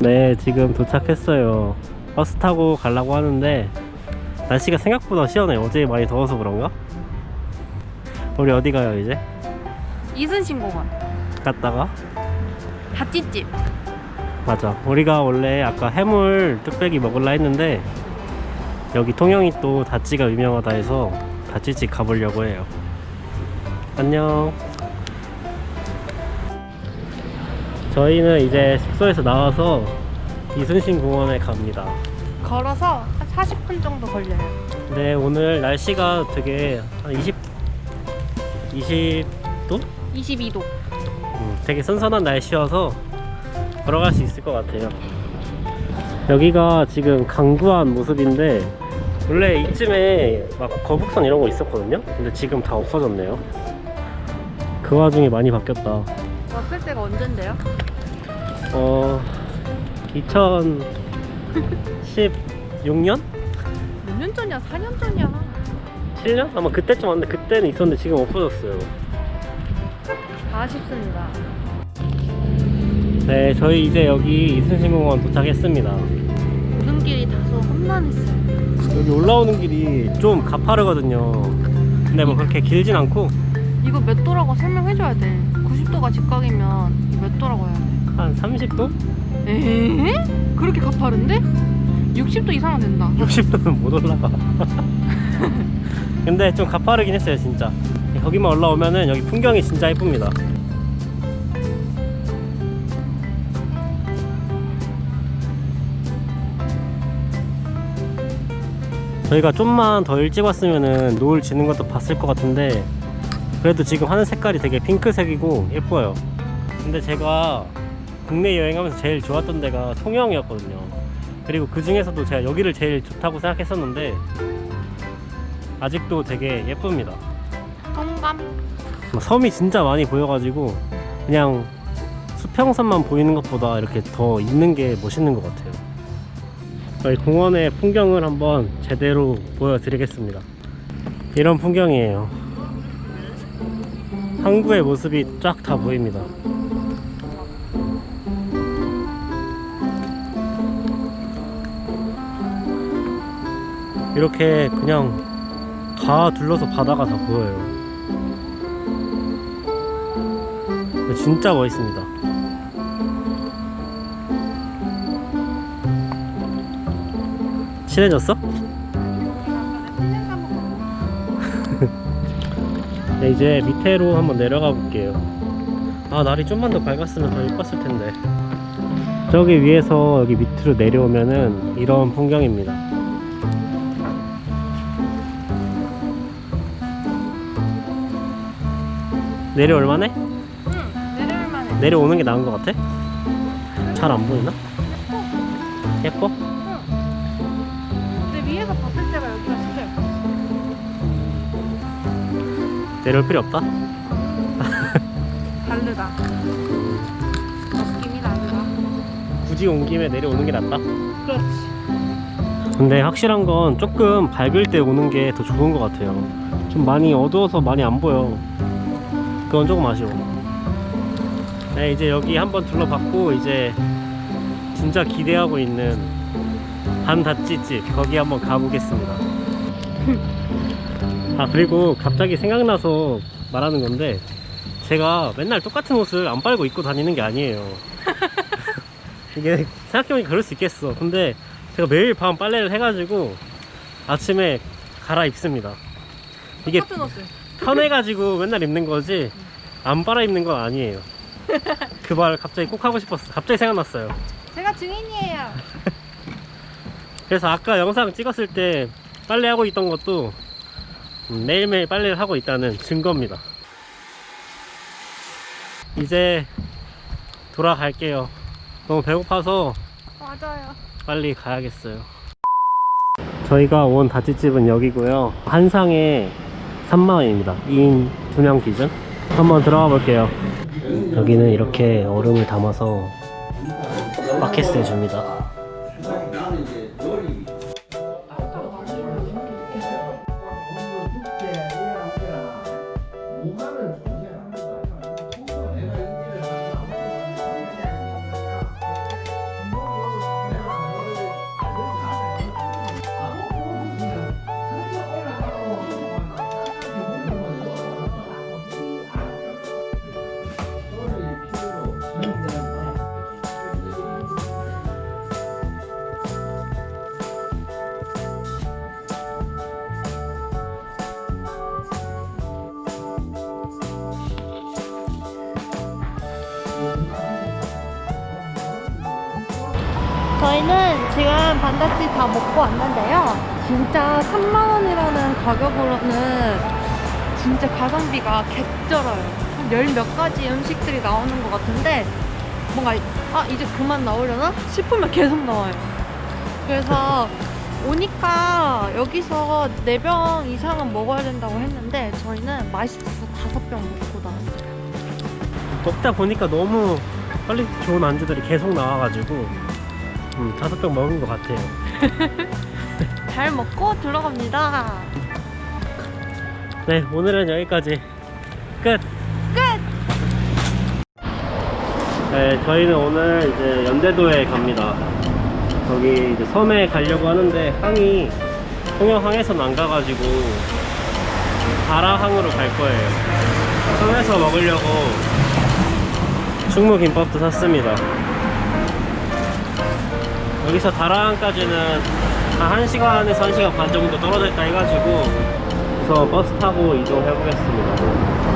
네, 지금 도착했어요. 버스 타고 가려고 하는데 날씨가 생각보다 시원해요. 어제 많이 더워서 그런가? 우리 어디 가요 이제? 이순신공원 갔다가 다찌집 맞아. 우리가 원래 아까 해물 뚝배기 먹을라 했는데 여기 통영이 또 다찌가 유명하다 해서 다찌집 가보려고 해요. 안녕. 저희는 이제 숙소에서 나와서 이순신 공원에 갑니다. 걸어서 한 40분 정도 걸려요 근데 오늘 날씨가 되게 한 20, 20도? 22도 음, 되게 선선한 날씨여서 걸어갈 수 있을 것 같아요. 여기가 지금 강구한 모습인데 원래 이쯤에 막 거북선 이런 거 있었거든요. 근데 지금 다 없어졌네요. 그 와중에 많이 바뀌었다. 왔을 때가 언젠데요? 어, 2016년? 몇 년 전이야? 4년 전이야 7년? 아마 그때쯤 왔는데 그때는 있었는데 지금 없어졌어요. 아쉽습니다 네, 저희 이제 여기 이순신공원 도착했습니다. 오는 길이 다소 험난했어요 여기 올라오는 길이 좀 가파르거든요. 근데 뭐 그렇게 길진 않고 이거 몇 도라고 설명해줘야 돼 90도가 직각이면 몇 도라고 해야 돼 한 30도? 에? 그렇게 가파른데? 60도 이상은 된다 60도는 못 올라가. 근데 좀 가파르긴 했어요, 진짜. 거기만 올라오면은 여기 풍경이 진짜 예쁩니다. 저희가 좀만 더 일찍 왔으면은 노을 지는 것도 봤을 것 같은데 그래도 지금 하늘 색깔이 되게 핑크색이고 예뻐요. 근데 제가 국내 여행하면서 제일 좋았던 데가 통영이었거든요. 그리고 그 중에서도 제가 여기를 제일 좋다고 생각했었는데 아직도 되게 예쁩니다. 동감 뭐 섬이 진짜 많이 보여가지고 그냥 수평선만 보이는 것보다 이렇게 더 있는 게 멋있는 것 같아요. 저희 공원의 풍경을 한번 제대로 보여드리겠습니다. 이런 풍경이에요. 항구의 모습이 쫙 다 보입니다. 이렇게 그냥 다 둘러서 바다가 다 보여요. 진짜 멋있습니다. 친해졌어? 네, 이제 밑에로 한번 내려가 볼게요. 아, 날이 좀만 더 밝았으면 더 예뻤을 텐데. 저기 위에서 여기 밑으로 내려오면은 이런 풍경입니다. 내려올만해? 응 내려올만해 내려오는 게 나은 것 같아? 잘안 보이나? 예뻐? 근데 위에서 봤을 때가 내려올 필요 없다? 다르다 느낌이 다르다 굳이 온 김에 내려오는 게 낫다? 그렇지 근데 확실한 건 조금 밝을 때 오는 게 더 좋은 것 같아요. 좀 많이 어두워서 많이 안 보여. 그건 조금 아쉬워. 네, 이제 여기 한번 둘러봤고, 이제 진짜 기대하고 있는 한다찌집, 거기 한번 가보겠습니다. 아, 그리고 갑자기 생각나서 말하는 건데, 제가 맨날 똑같은 옷을 안 빨고 입고 다니는 게 아니에요. 이게 생각해보니까 그럴 수 있겠어. 근데 제가 매일 밤 빨래를 해가지고 아침에 갈아입습니다. 이게 똑같은 옷을 편해가지고 맨날 입는 거지 안 빨아 입는 건 아니에요. 그 말 갑자기 꼭 하고 싶었어. 갑자기 생각났어요. 제가 증인이에요 그래서 아까 영상 찍었을 때 빨래하고 있던 것도 음, 매일매일 빨래를 하고 있다는 증거입니다. 이제 돌아갈게요. 너무 배고파서 맞아요 빨리 가야겠어요. 저희가 온 다찌집은 여기고요. 한 상에 3만원입니다. 2인 2명 기준. 한번 들어가 볼게요. 여기는 이렇게 얼음을 담아서 바켓스에 줍니다. 저희는 지금 반다치 다 먹고 왔는데요. 진짜 3만원이라는 가격으로는 진짜 가성비가 개쩔어요. 한 열 몇 가지 음식들이 나오는 것 같은데 뭔가 아 이제 그만 나오려나 싶으면 계속 나와요. 그래서 오니까 여기서 4병 이상은 먹어야 된다고 했는데 저희는 맛있어서 5병 먹고 나왔어요. 먹다 보니까 너무 퀄리티 좋은 안주들이 계속 나와가지고 음, 다섯 병 먹은 것 같아요. 잘 먹고 들어갑니다. 네, 오늘은 여기까지 끝. 끝! 네, 저희는 오늘 이제 연대도에 갑니다. 거기 이제 섬에 가려고 하는데 항이 통영항에서는 안 가가지고 다라항으로 갈 거예요. 섬에서 먹으려고 충무김밥도 샀습니다. 여기서 다라항까지는 한 1시간에서 1시간 반 정도 떨어져 있다 해가지고 그래서 버스 타고 이동해 보겠습니다.